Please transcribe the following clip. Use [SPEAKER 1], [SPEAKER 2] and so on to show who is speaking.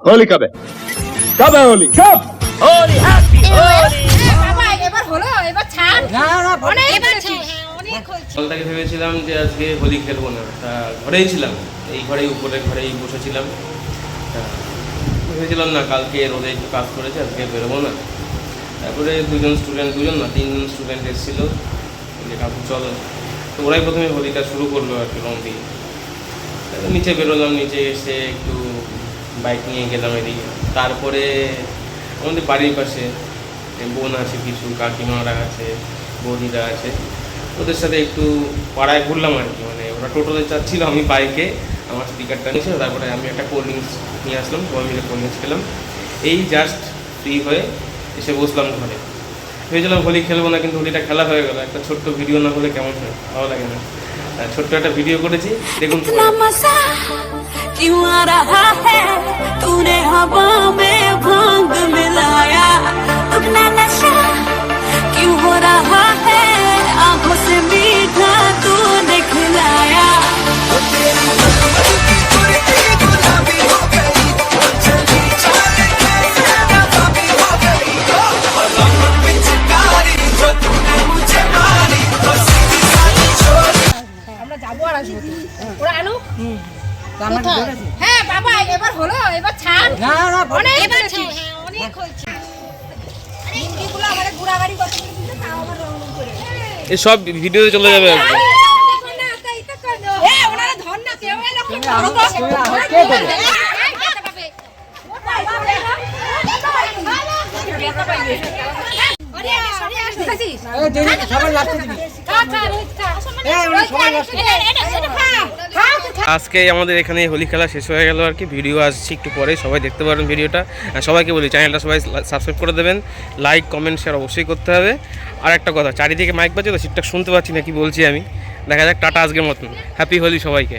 [SPEAKER 1] হোলি কবে? কবে হোলি? কব হোলি হ্যাপি হোলি।
[SPEAKER 2] হ্যাঁ, বাবা এবার হলো এবার ছাড়।
[SPEAKER 3] না না
[SPEAKER 2] এবার হ্যাঁ,
[SPEAKER 4] ভেবেছিলাম যে আজকে হোলি খেলব না। তা ঘরেই ছিলাম এই ঘরেই উপরে ঘরেই বসেছিলাম ভেবেছিলাম না কালকে রোদে একটু কাজ করেছে আজকে বেরোবো না। তারপরে দুজন স্টুডেন্ট দুজন না তিনজন স্টুডেন্ট এসেছিল। যে কাকু চলো। তো ওরাই প্রথমে হোলিটা শুরু করল আর কি রং দিয়ে। নিচে বেরোলাম নিচে এসে একটু বাইক নিয়ে গেলাম এদিকে। তারপরে আমাদের বাড়ির পাশে বোন আছে কিছু কাকিমারা আছে বৌদিরা আছে। ওদের সাথে একটু পাড়ায় ঘুরলাম আর কি। মানে ওরা টোটোতে চাচ্ছিল আমি বাইকে আমার স্পিকারটা নিয়েছিল তারপরে আমি একটা কোল্ড ড্রিঙ্কস নিয়ে আসলাম সবাই মিলে কোল্ড ড্রিঙ্কস খেলাম। এই জাস্ট ফ্রি হয়ে এসে বসলাম ঘরে। ভেবেছিলাম হোলি খেলব না কিন্তু হোলিটা খেলা হয়ে গেল। একটা ছোট্ট ভিডিও না হলে কেমন হয়? ভালো লাগে না। ছোট্ট একটা ভিডিও করেছি দেখুন
[SPEAKER 5] हवा में भांग मिलाया अपना नशा क्यों हो रहा है आंखों से मीठा तूने खिलाया
[SPEAKER 2] আমরা যাবো আর আসবো তো। ওরা আনুক
[SPEAKER 3] আমার
[SPEAKER 2] কোথায়? হ্যাঁ বাবা এবার হলো এবার ছাড়
[SPEAKER 3] না না
[SPEAKER 2] অনেক এবার ছাড় হ্যাঁ অনেক হয়েছে হিন্দিগুলো আমাদের ঘোরাঘুরি করতে দিচ্ছে তাও আবার রং রং করে
[SPEAKER 4] এই সব ভিডিওতে চলে যাবে আর কি।
[SPEAKER 2] এ, ওনারা ধর না, কেউ এলো কি
[SPEAKER 3] তুমি আনো,
[SPEAKER 2] করব?
[SPEAKER 3] তুমি আনো, কে দেবে?
[SPEAKER 2] এই, এই, খেতে পাবে। ও বাবা, খেতে পাবে। ওরে, ওরে,
[SPEAKER 3] এই দেরি সবাই লাগতে দিবি
[SPEAKER 2] খা, খা, রোজ খা।
[SPEAKER 3] সবাই আসছে।
[SPEAKER 4] আজকে আমাদের এখানে হোলি খেলা শেষ হয়ে গেল আর কি। ভিডিও আসছি একটু পরে, সবাই দেখতে পারেন ভিডিওটা। সবাইকে বলি, চ্যানেলটা সবাই সাবস্ক্রাইব করে দেবেন। লাইক কমেন্ট শেয়ার অবশ্যই করতে হবে। আর একটা কথা, চারিদিকে মাইক বাজে তো ঠিকঠাক শুনতে পাচ্ছি না, কি বলছি আমি? দেখা যাক, টাটা আজকের মতন। হ্যাপি হোলি সবাইকে।